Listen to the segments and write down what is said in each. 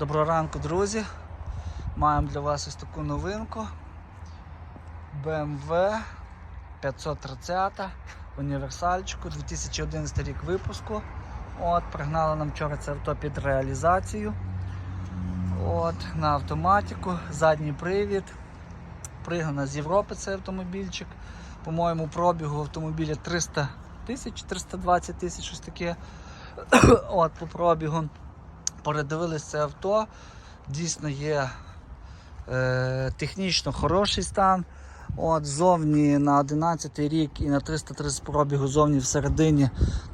Доброго ранку, друзі. Маємо для вас ось таку новинку. BMW 530 універсальчику, 2011 рік випуску. От, Пригнали нам вчора це авто під реалізацію. От, На автоматику, задній привід. Пригнана з Європи цей автомобільчик. По-моєму, пробігу автомобіля 300 тисяч, 320 тисяч, щось таке. От, по пробігу. Передивились це авто. Дійсно є е, технічно хороший стан. От, Зовні на 11 рік і на 330 пробігу зовні всередині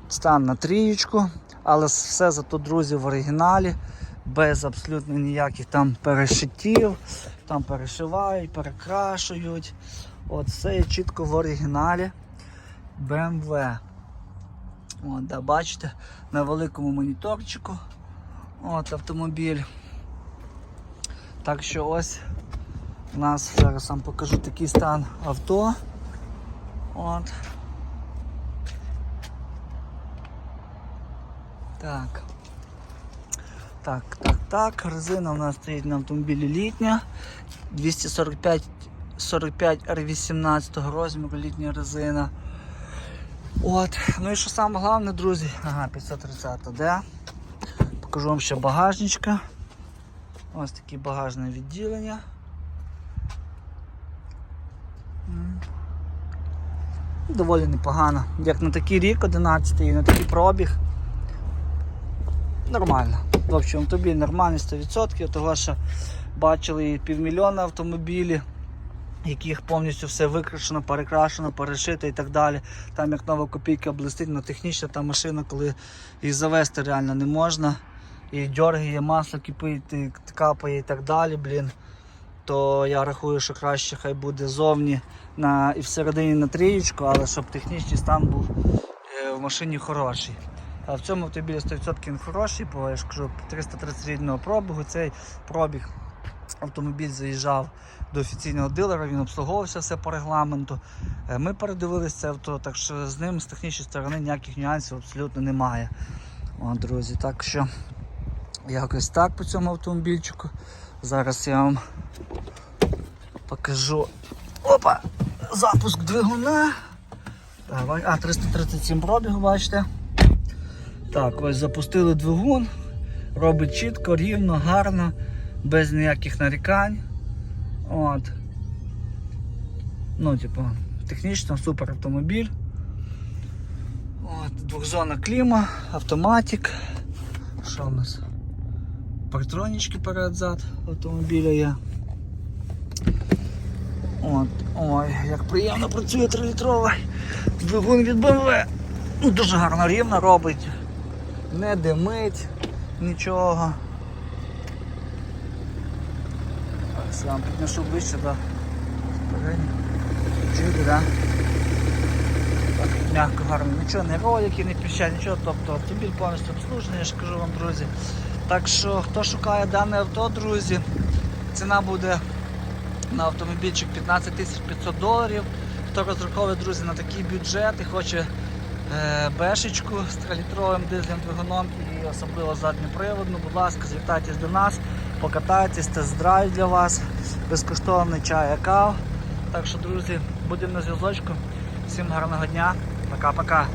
стан на трієчку. Але все зато, друзі, в оригіналі, без абсолютно ніяких там перешиттів, там перешивають, перекрашують. От, все є чітко в оригіналі BMW. От, да, бачите, на великому моніторчику. От автомобіль. Так що ось у нас зараз вам покажу такий стан авто. От. Так. Так, так, так. Резина у нас стоїть на автомобілі літня. 245 45 R18 розміру літня резина. От. Ну і що саме головне, друзі, ага, 530 де? Покажу вам ще багажничка. Ось таке багажне відділення. Доволі непогано. Як на такий рік 11 і на такий пробіг. Нормально. В общем, автомобіль нормальний 100%, того що бачили і півмільйона автомобілів, яких повністю все викрашено, перекрашено, перешито і так далі. Там як нова копійка блистить, але технічна та машина, коли їх завести реально не можна. І дьоргає, масло кипить, капає і так далі, блін. То я рахую, що краще хай буде зовні на, і всередині на трієчку, але щоб технічний стан був е, в машині хороший. А в цьому автомобілі 100% він хороший, бо я ж кажу, 330 рідного пробігу. Цей пробіг автомобіль заїжджав до офіційного дилера, він обслуговувався все по регламенту. Е, Ми передивилися це авто, так що з ним з технічної сторони ніяких нюансів абсолютно немає. О, друзі, так що якось так по цьому автомобільчику. Зараз я вам покажу. Опа! Запуск двигуна. Давай. А, 337 пробігу, бачите. Так, ось запустили двигун. Робить чітко, рівно, гарно, без ніяких нарікань. От. Ну, типу, технічно супер автомобіль. От, двохзонна кліма, автоматик. Що в нас? Партронічки перед-зад автомобіля є. От, ой, як приємно працює 3-літровий двигун від BMW. Ну, Дуже гарно рівно робить. Не димить, нічого. Я вам піднесу ближче до. Чуєте, да? Так, м'яко гарно, нічого, не ролики, не піщать, нічого, тобто автомобіль повністю обслужений, я ж кажу вам, друзі. Так що, хто шукає дане авто, друзі, ціна буде на автомобільчик 15 500 доларів. Хто розраховує, друзі, на такий бюджет і хоче е, бешечку з 3-літровим дизельним двигуном і особливо задньоприводну, будь ласка, звертайтесь до нас, покатайтесь, тест-драйв для вас, безкоштовний чай, кав. Так що, друзі, будемо на зв'язочку. Всім гарного дня. Пока-пока.